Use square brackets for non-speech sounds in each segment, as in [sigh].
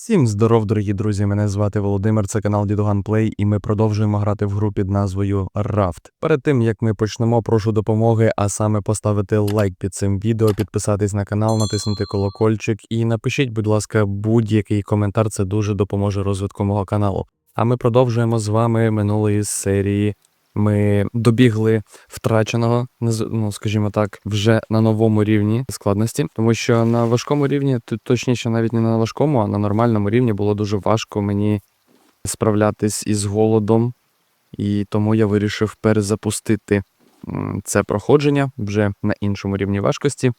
Всім здоров, дорогі друзі! Мене звати Володимир, це канал Дідуган Плей, і ми продовжуємо грати в гру під назвою Raft. Перед тим як ми почнемо, прошу допомоги, а саме поставити лайк під цим відео, підписатись на канал, натиснути колокольчик і напишіть, будь ласка, будь-який коментар. Це дуже допоможе розвитку мого каналу. А ми продовжуємо з вами минулої серії. Ми добігли втраченого, ну скажімо так, вже на новому рівні складності, тому що на важкому рівні, точніше, навіть не на важкому, а на нормальному рівні було дуже важко мені справлятись із голодом, і тому я вирішив перезапустити це проходження вже на іншому рівні важкості.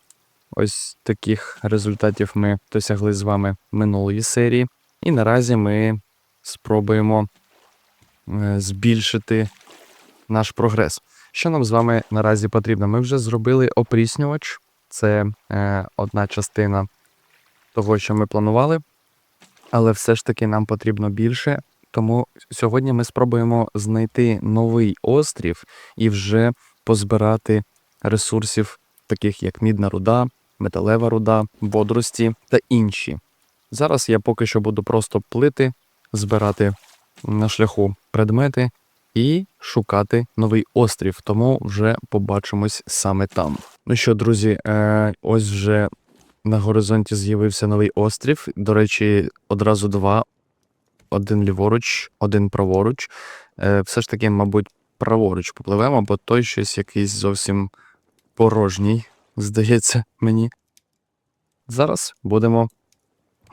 Ось таких результатів ми досягли з вами минулої серії, і наразі ми спробуємо е, збільшити наш прогрес. Що нам з вами наразі потрібно? Ми вже зробили опріснювач, це е, одна частина того, що ми планували, але все ж таки нам потрібно більше. Тому сьогодні ми спробуємо знайти новий острів і вже позбирати ресурсів, таких як мідна руда, металева руда, водорості та інші. Зараз я поки що буду просто плити, збирати на шляху предмети і шукати новий острів. Тому вже побачимось саме там. Ну що, друзі, е, ось вже на горизонті з'явився новий острів. До речі, одразу два: один ліворуч, один праворуч. Е, все ж таки, мабуть, праворуч попливемо, бо той щось якийсь зовсім порожній, здається мені. Зараз будемо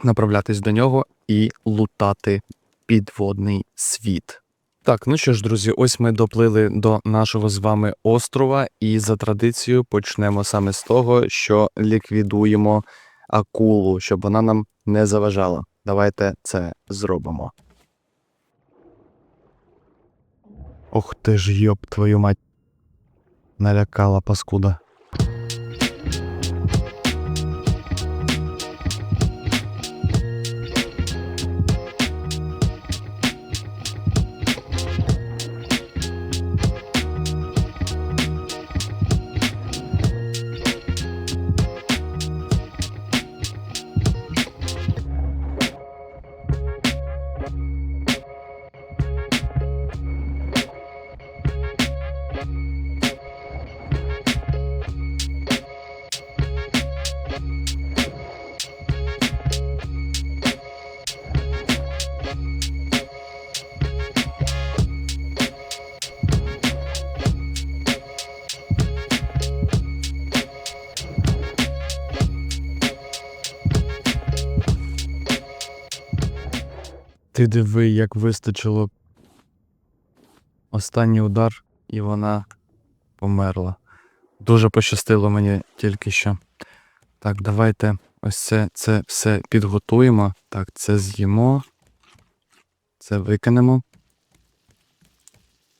направлятись до нього і лутати підводний світ. Так, ну що ж, друзі, ось ми доплили до нашого з вами острова, і за традицією почнемо саме з того, що ліквідуємо акулу, щоб вона нам не заважала. Давайте це зробимо. Ох ти ж йоб твою мать. Налякала паскуда. Ти диви, як вистачило останній удар, і вона померла. Дуже пощастило мені тільки що. Так, давайте ось це, це все підготуємо. Так, це з'їмо. Це викинемо.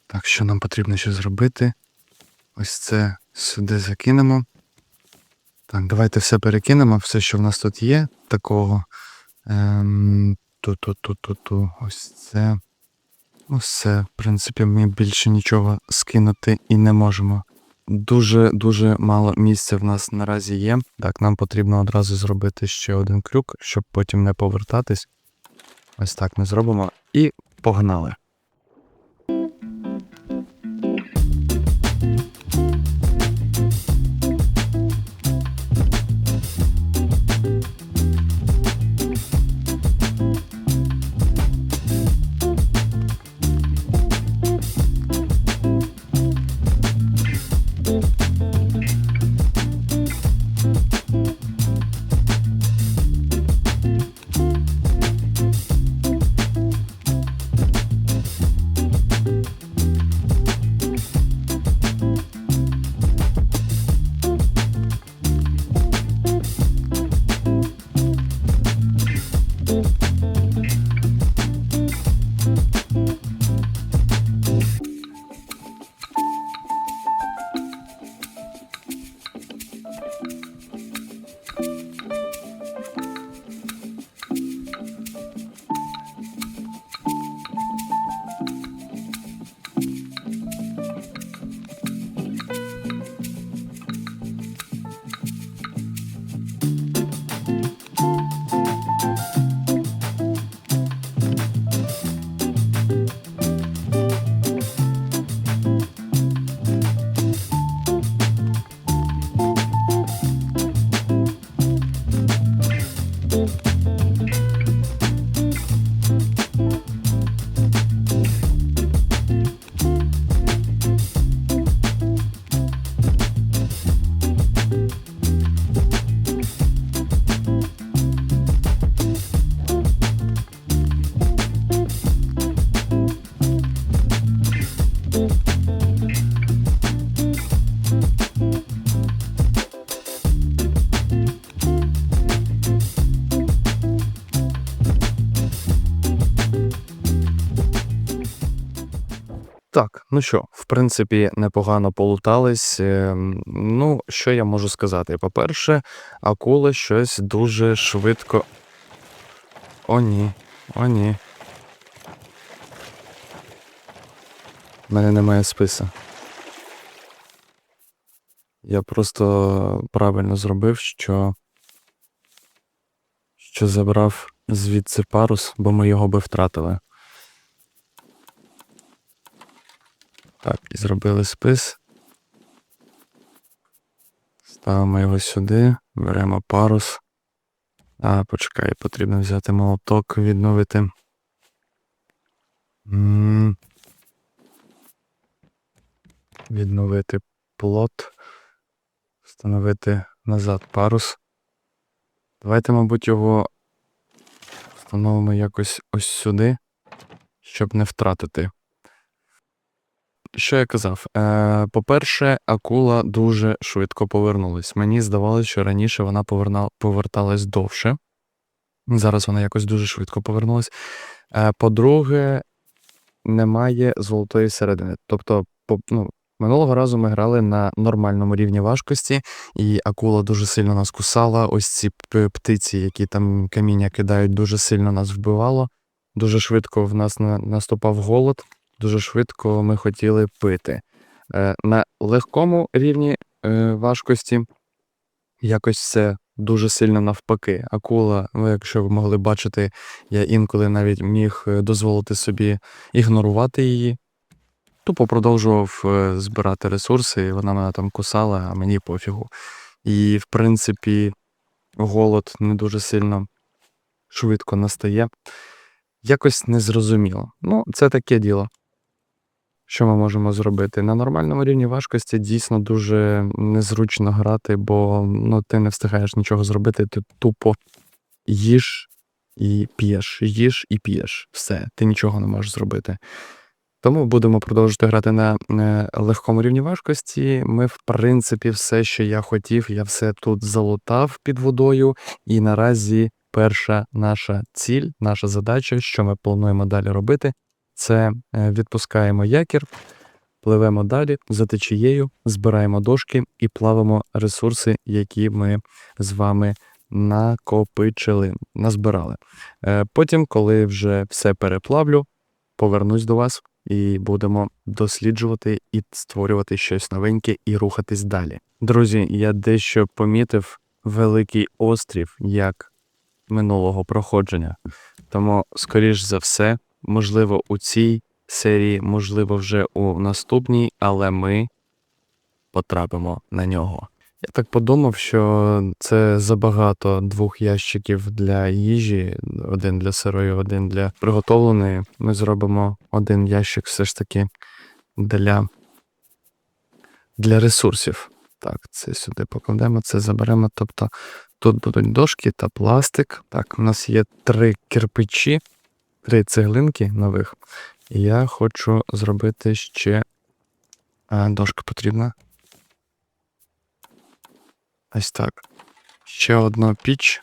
Так, що нам потрібно ще зробити? Ось це сюди закинемо. Так, давайте все перекинемо, все, що в нас тут є, такого. Ем, Ту-ту-ту-ту-ту. Ось це. Усе. В принципі, ми більше нічого скинути і не можемо. Дуже дуже мало місця в нас наразі є. Так, нам потрібно одразу зробити ще один крюк, щоб потім не повертатись. Ось так ми зробимо. І погнали. Так, ну що, в принципі, непогано полутались. Ем, Ну, що я можу сказати? По-перше, акула щось дуже швидко. О, ні, о, ні. У мене немає списа. Я просто правильно зробив, що. що забрав звідси парус, бо ми його би втратили. Так, і зробили спис. Ставимо його сюди, беремо парус. А, почекай, потрібно взяти молоток, відновити. Відновити плот. Встановити назад парус. Давайте, мабуть, його встановимо якось ось сюди, щоб не втратити. Що я казав? Е, по-перше, акула дуже швидко повернулась. Мені здавалося, що раніше вона поверна... поверталась довше. Зараз вона якось дуже швидко повернулась. Е, по-друге, немає золотої середини. Тобто, по, ну, минулого разу ми грали на нормальному рівні важкості, і акула дуже сильно нас кусала. Ось ці птиці, які там каміння кидають, дуже сильно нас вбивало. Дуже швидко в нас на... наступав голод дуже швидко ми хотіли пити. Е, На легкому рівні е, важкості якось все дуже сильно навпаки. Акула, ви, якщо ви могли бачити, я інколи навіть міг е, дозволити собі ігнорувати її. Тупо продовжував збирати ресурси, і вона мене там кусала, а мені пофігу. І, в принципі, голод не дуже сильно швидко настає. Якось незрозуміло. Ну, це таке діло. Що ми можемо зробити? На нормальному рівні важкості дійсно дуже незручно грати, бо ну, ти не встигаєш нічого зробити, ти тупо їж і п'єш, їж і п'єш. Все, ти нічого не можеш зробити. Тому будемо продовжувати грати на е, легкому рівні важкості. Ми, в принципі, все, що я хотів, я все тут залутав під водою. І наразі перша наша ціль, наша задача, що ми плануємо далі робити, це е, відпускаємо якір, пливемо далі за течією, збираємо дошки і плавимо ресурси, які ми з вами накопичили, назбирали. Е, Потім, коли вже все переплавлю, повернусь до вас і будемо досліджувати і створювати щось новеньке і рухатись далі. Друзі, я дещо помітив великий острів як минулого проходження. Тому, скоріш за все, можливо, у цій серії, можливо, вже у наступній, але ми потрапимо на нього. Я так подумав, що це забагато двох ящиків для їжі, один для сирої, один для приготовленої. Ми зробимо один ящик все ж таки для, для ресурсів. Так, це сюди покладемо, це заберемо. Тобто тут будуть дошки та пластик. Так, у нас є три кирпичі, три цеглинки нових. І я хочу зробити ще. А, дошка потрібна. Ось так. Ще одну піч.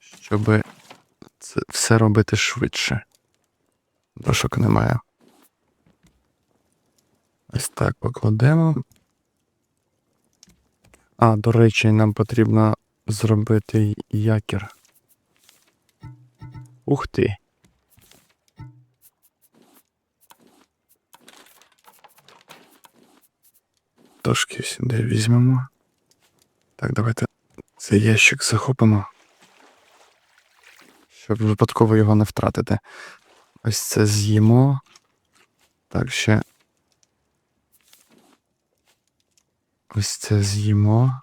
Щоб це все робити швидше. Дошок немає. Ось так покладемо. А, до речі, нам потрібно зробити якір. Ух ти. Дошки сюди візьмемо. Так, давайте цей ящик захопимо. Щоб випадково його не втратити. Ось це з'їмо. Так, ще. Ось це з'їмо.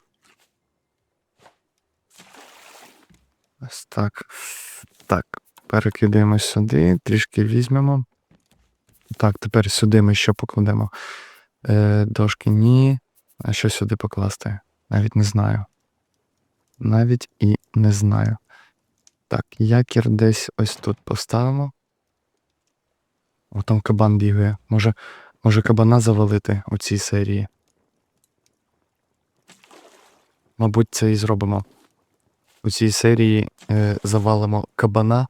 Ось так. Перекидаємо сюди, трішки візьмемо. Так, тепер сюди ми що покладемо. Е, дошки ні. А що сюди покласти? Навіть не знаю. Навіть і не знаю. Так, якір десь ось тут поставимо. О, там кабан бігає. Може, може кабана завалити у цій серії. Мабуть, це і зробимо. У цій серії е, завалимо кабана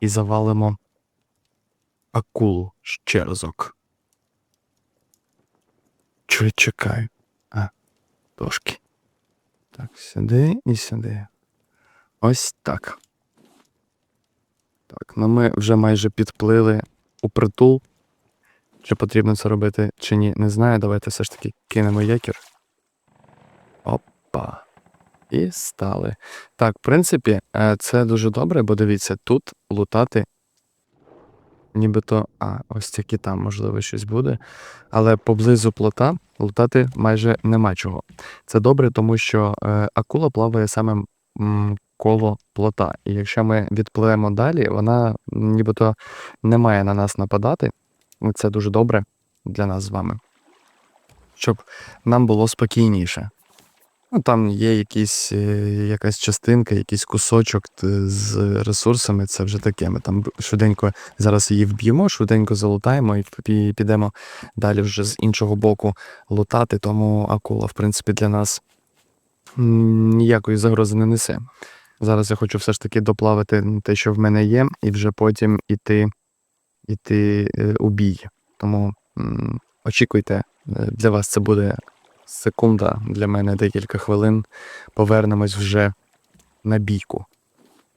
і завалимо акулу ще разок. Чого чекаю? А, дошки. Так, сюди і сюди. Ось так. Так, ну ми вже майже підплили у притул. Чи потрібно це робити, чи ні, не знаю. Давайте все ж таки кинемо якір. Опа. І стали. Так, в принципі, е, це дуже добре, бо дивіться, тут лутати. Нібито, а, ось тільки там, можливо, щось буде. Але поблизу плота лутати майже нема чого. Це добре, тому що е, акула плаває саме м, коло плота. І якщо ми відпливемо далі, вона нібито не має на нас нападати. Це дуже добре для нас з вами. Щоб нам було спокійніше. Ну, там є якісь, е, якась частинка, якийсь кусочок з ресурсами, це вже таке. Ми там швиденько зараз її вб'ємо, швиденько залутаємо і підемо далі вже з іншого боку лутати, тому акула, в принципі, для нас ніякої загрози не несе. Зараз я хочу все ж таки доплавити те, що в мене є, і вже потім іти, іти е, у бій. Тому очікуйте, е, для вас це буде секунда, для мене декілька хвилин. Повернемось вже на бійку.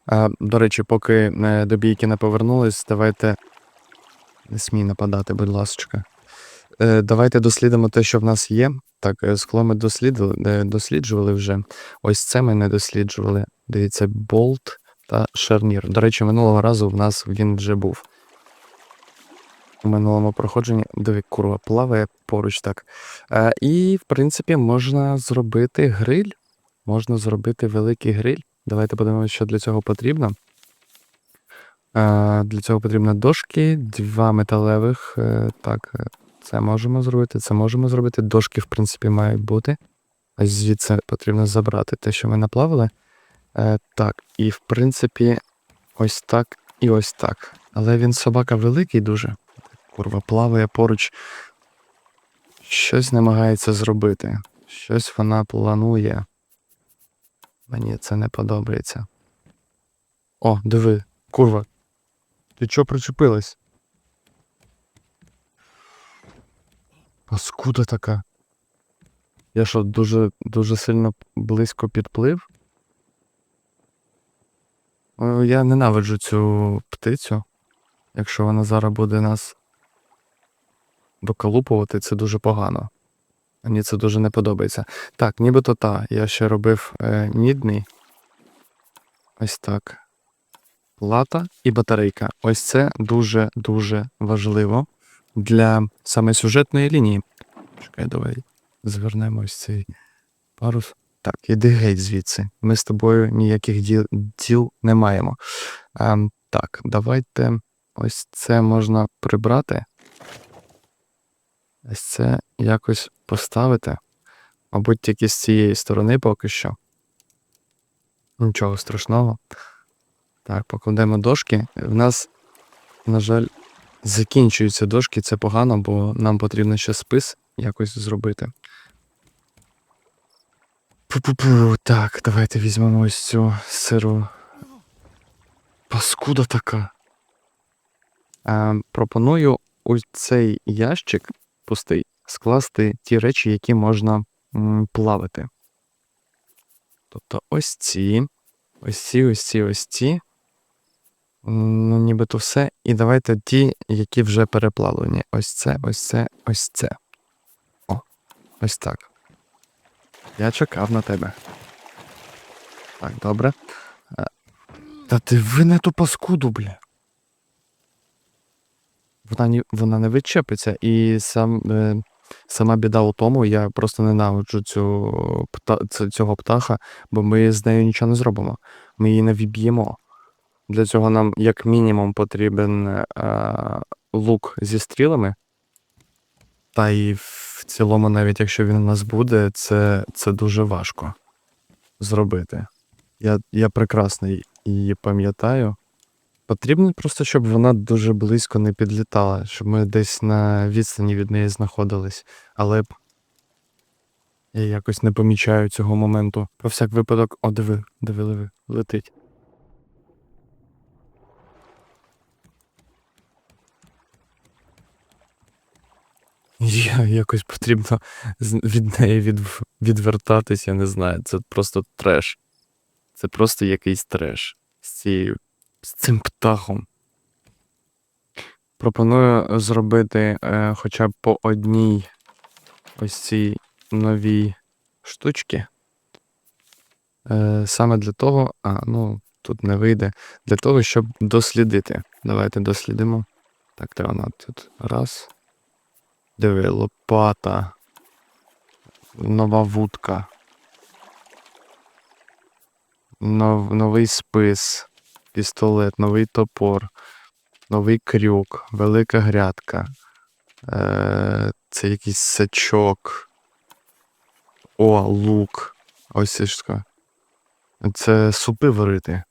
А, до речі, поки е, до бійки не повернулись, давайте. Не смій нападати, будь ласка. Е, давайте дослідимо те, що в нас є. Так, е, скло ми дослідили, досліджували вже. Ось це ми не досліджували. Дивіться, болт та шарнір. До речі, минулого разу в нас він вже був. У минулому проходженні, диви, курва, плаває поруч так. Е, і, в принципі, можна зробити гриль. Можна зробити великий гриль. Давайте подивимося, що для цього потрібно. Е, для цього потрібно дошки, два металевих. Е, так, це можемо зробити, це можемо зробити. Дошки, в принципі, мають бути. Ось звідси потрібно забрати те, що ми наплавили. Так, і в принципі, ось так і ось так. Але він собака великий дуже. Курва, плаває поруч. Щось намагається зробити. Щось вона планує. Мені це не подобається. О, диви, курва. Ти чого причепилась? Паскуда така. Я що, дуже, дуже сильно близько підплив? Я ненавиджу цю птицю. Якщо вона зараз буде нас доколупувати, це дуже погано. Мені це дуже не подобається. Так, нібито та. Я ще робив е, нідний. Ось так. Плата і батарейка. Ось це дуже-дуже важливо для саме сюжетної лінії. Чекай, давай звернемо ось цей парус. Так, іди геть звідси. Ми з тобою ніяких діл, діл не маємо. Ем, так, давайте ось це можна прибрати. Ось це якось поставити. Мабуть, тільки з цієї сторони поки що. Нічого страшного. Так, покладемо дошки. В нас, на жаль, закінчуються дошки, це погано, бо нам потрібно ще спис якось зробити. Пу-пу-пу. Так, давайте візьмемо ось цю сиру. Паскуда така. Е, пропоную у цей ящик пустий скласти ті речі, які можна плавити. Тобто ось ці, ось ці, ось ці, ось ці. Ну, нібито все. І давайте ті, які вже переплавлені. Ось це, ось це, ось це. О, ось так. Я чекав на тебе. Так, добре. Е, Та ти ви не ту паскуду, бля. Вона, вона не відчепиться, і сам, е, сама біда у тому, я просто ненавиджу цю, цього птаха, бо ми з нею нічого не зробимо. Ми її не віб'ємо. Для цього нам, як мінімум, потрібен е, лук зі стрілами. Та і в цілому, навіть якщо він у нас буде, це, це дуже важко зробити. Я, я прекрасно її пам'ятаю. Потрібно просто, щоб вона дуже близько не підлітала, щоб ми десь на відстані від неї знаходились. Але я якось не помічаю цього моменту. Про всяк випадок, о, диви, диви, диви, летить. Я якось потрібно від неї від, відвертатись, я не знаю. Це просто треш. Це просто якийсь треш з цією. З цим птахом. Пропоную зробити е, хоча б по одній ось цій новій штучці. Е, саме для того, а, ну, тут не вийде. Для того, щоб дослідити. Давайте дослідимо. Так, де вона тут? Раз. Диви, лопата. Нова вудка. Нов, новий спис, пістолет, новий топор, новий крюк, велика грядка. Е, це якийсь сачок. О, лук. Ось таке. Це супи варити.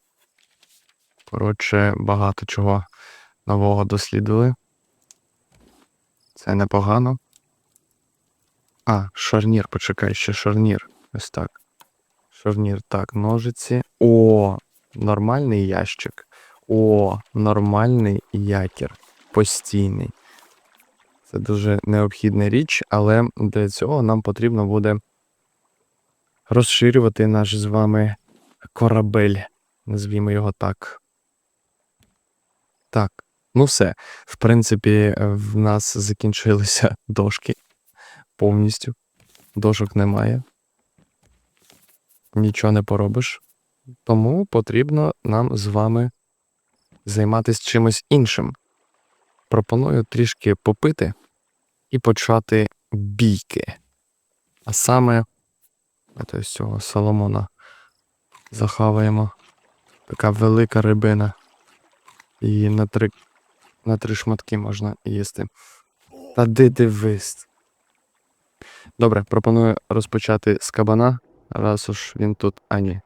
Коротше, багато чого нового дослідили. Це непогано. А, шарнір, почекай, ще шарнір. Ось так. Шарнір, так, ножиці. О, нормальний ящик. О, нормальний якір. Постійний. Це дуже необхідна річ, але для цього нам потрібно буде розширювати наш з вами корабель. Назвімо його так. Так, ну все. В принципі, в нас закінчилися [laughs] дошки повністю. Дошок немає. Нічого не поробиш. Тому потрібно нам з вами займатися чимось іншим. Пропоную трішки попити і почати бійки. А саме, ось цього Соломона захаваємо. Така велика рибина. Її на три, на три шматки можна їсти. Та де дивись? Добре, пропоную розпочати з кабана, раз уж він тут. А.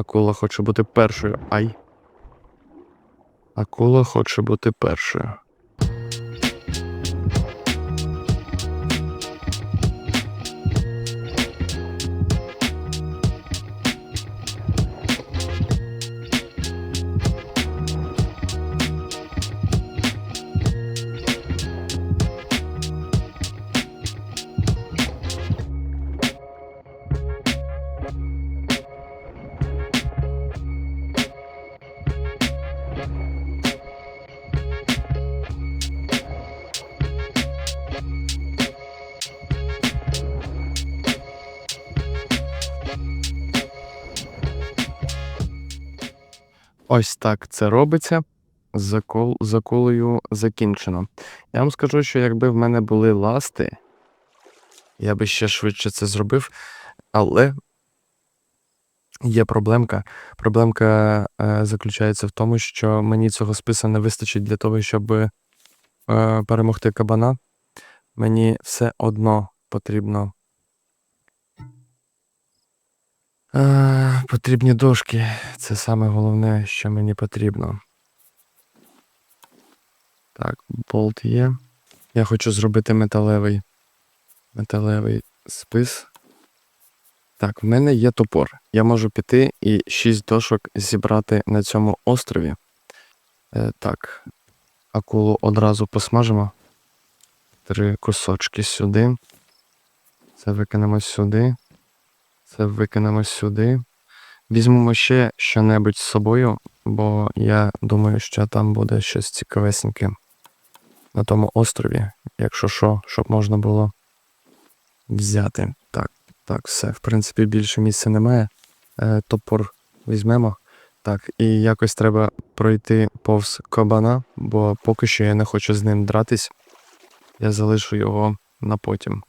Акула хоче бути першою. Ай. Акула хоче бути першою. Ось так це робиться. Закол, заколою закінчено. Я вам скажу, що якби в мене були ласти, я би ще швидше це зробив. Але є проблемка. Проблемка е, заключається в тому, що мені цього списа не вистачить для того, щоб е, перемогти кабана. Мені все одно потрібно. Е, потрібні дошки. Це саме головне, що мені потрібно. Так, болт є. Я хочу зробити металевий. Металевий спис. Так, в мене є топор. Я можу піти і 6 дошок зібрати на цьому острові. Е, так, акулу одразу посмажимо. Три кусочки сюди. Це викинемо сюди. Це викинемо сюди. Візьмемо ще що-небудь з собою, бо я думаю, що там буде щось цікавесеньке на тому острові, якщо що, щоб можна було взяти. Так, так, все. В принципі, більше місця немає. Е, топор візьмемо. Так, і якось треба пройти повз кабана, бо поки що я не хочу з ним дратись. Я залишу його на потім.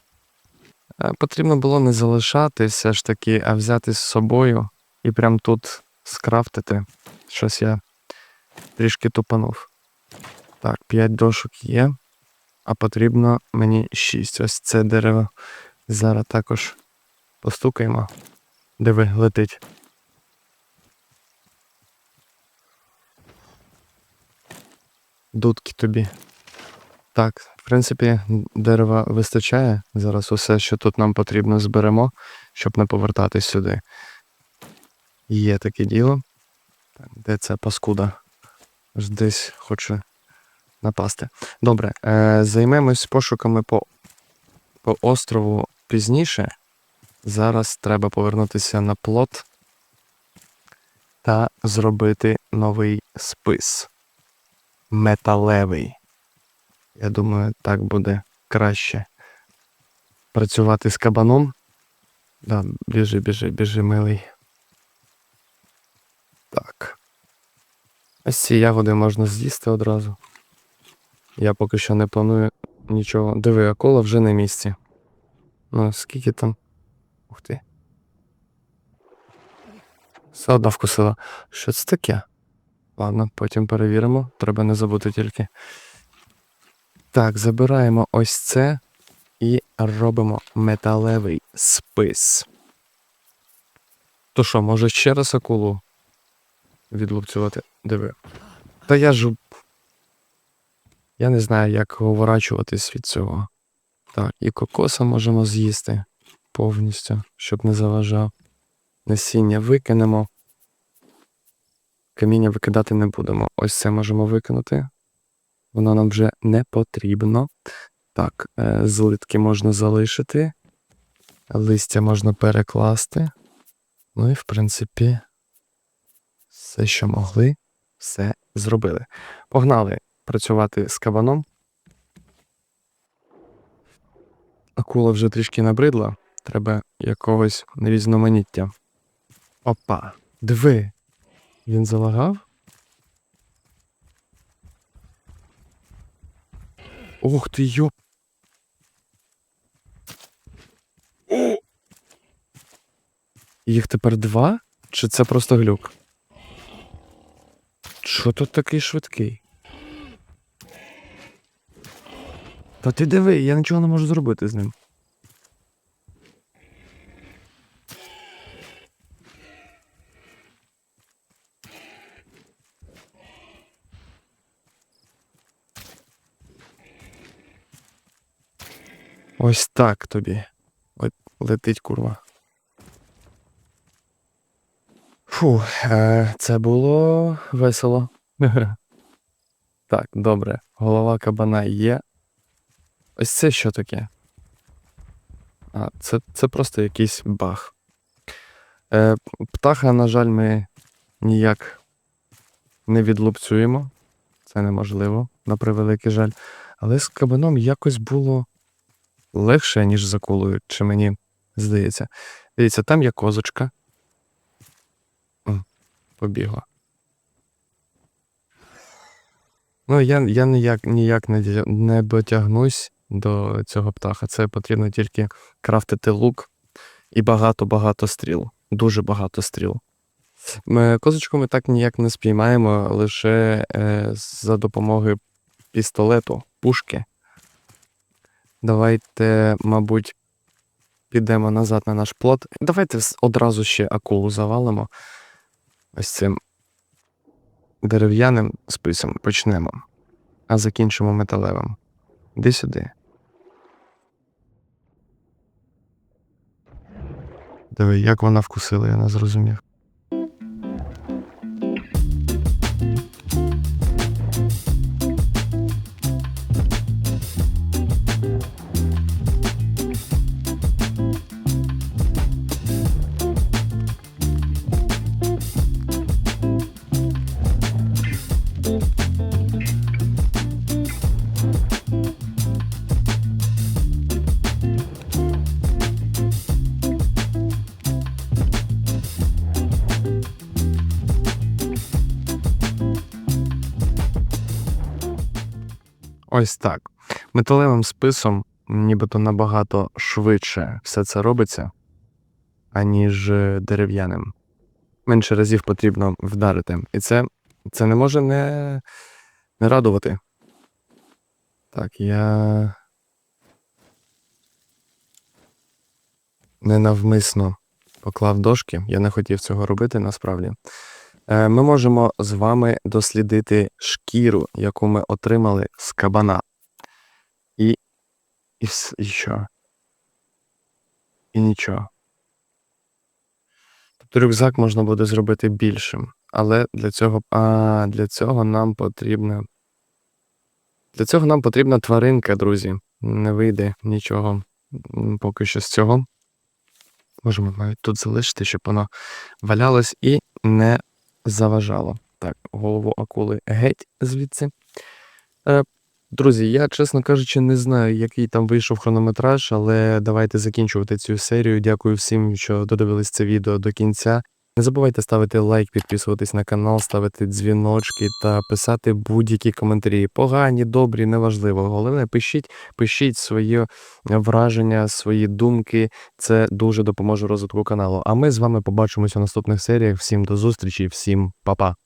Е, Потрібно було не залишати все ж таки, а взяти з собою і прям тут скрафтити. Щось я трішки тупанув. Так, 5 дошок є, а потрібно мені 6. Ось це дерево. Зараз також постукаємо. Диви, летить. Дудки тобі. Так, принципі, дерева вистачає. Зараз усе, що тут нам потрібно, зберемо, щоб не повертатись сюди. Є таке діло. Де ця паскуда? Аж десь хоче напасти. Добре, е, займемось пошуками по по острову пізніше. Зараз треба повернутися на плот та зробити новий спис. Металевий. Я думаю, так буде краще. Працювати з кабаном. Да, біжи, біжи, біжи, милий. Так. Ось ці ягоди можна з'їсти одразу. Я поки що не планую нічого. Диви, акула вже на місці. Ну, скільки там. Ух ти. Все одна вкусила. Що це таке? Ладно, потім перевіримо. Треба не забути тільки. Так, забираємо ось це і робимо металевий спис. То що, може ще раз акулу відлупцювати? Диви. Та я ж. Я не знаю, як уворачуватись від цього. Так, і кокоса можемо з'їсти повністю, щоб не заважав. Насіння викинемо. Каміння викидати не будемо. Ось це можемо викинути. Воно нам вже не потрібно. Так, е, злитки можна залишити. Листя можна перекласти. Ну і, в принципі, все, що могли, все зробили. Погнали працювати з кабаном. Акула вже трішки набридла. Треба якогось різноманіття. Опа, диви. Він залагав? Ох ти йоп. О! Їх тепер два? Чи це просто глюк? Що тут такий швидкий? Та ти диви, я нічого не можу зробити з ним. Ось так тобі. Летить курва. Фу, е, це було весело. [laughs] так, добре. Голова кабана є. Ось це що таке? А, це, це просто якийсь баг. Е, птаха, на жаль, ми ніяк не відлупцюємо. Це неможливо, на превеликий жаль. Але з кабаном якось було легше, ніж з акулою, чи мені здається. Дивіться, там є козочка. О, побігла. Ну, я, я ніяк, ніяк не, не дотягнусь до цього птаха. Це потрібно тільки крафтити лук і багато-багато стріл. Дуже багато стріл. Ми, козочку ми так ніяк не спіймаємо лише е, за допомогою пістолету, пушки. Давайте, мабуть, підемо назад на наш плот. Давайте одразу ще акулу завалимо. Ось цим дерев'яним списом почнемо, а закінчимо металевим. Іди сюди. Диви, як вона вкусила, я не зрозумів. Ось так. Металевим списом нібито набагато швидше все це робиться, аніж е, дерев'яним. Менше разів потрібно вдарити. І це, це не може не, не радувати. Так, я. Ненавмисно поклав дошки. Я не хотів цього робити насправді. Е, Ми можемо з вами дослідити шкіру, яку ми отримали з кабана. І. І, і що? І нічого. Тобто рюкзак можна буде зробити більшим. Але для цього. А, для цього нам потрібно. Для цього нам потрібна тваринка, друзі. Не вийде нічого поки що з цього. Можемо навіть тут залишити, щоб воно валялось і не заважало. Так, голову акули геть звідси. Е, друзі, я, чесно кажучи, не знаю, який там вийшов хронометраж, але давайте закінчувати цю серію. Дякую всім, що додивились це відео до кінця. Не забувайте ставити лайк, підписуватись на канал, ставити дзвіночки та писати будь-які коментарі. Погані, добрі, неважливо. Головне, пишіть, пишіть свої враження, свої думки. Це дуже допоможе розвитку каналу. А ми з вами побачимося у наступних серіях. Всім до зустрічі, всім па-па.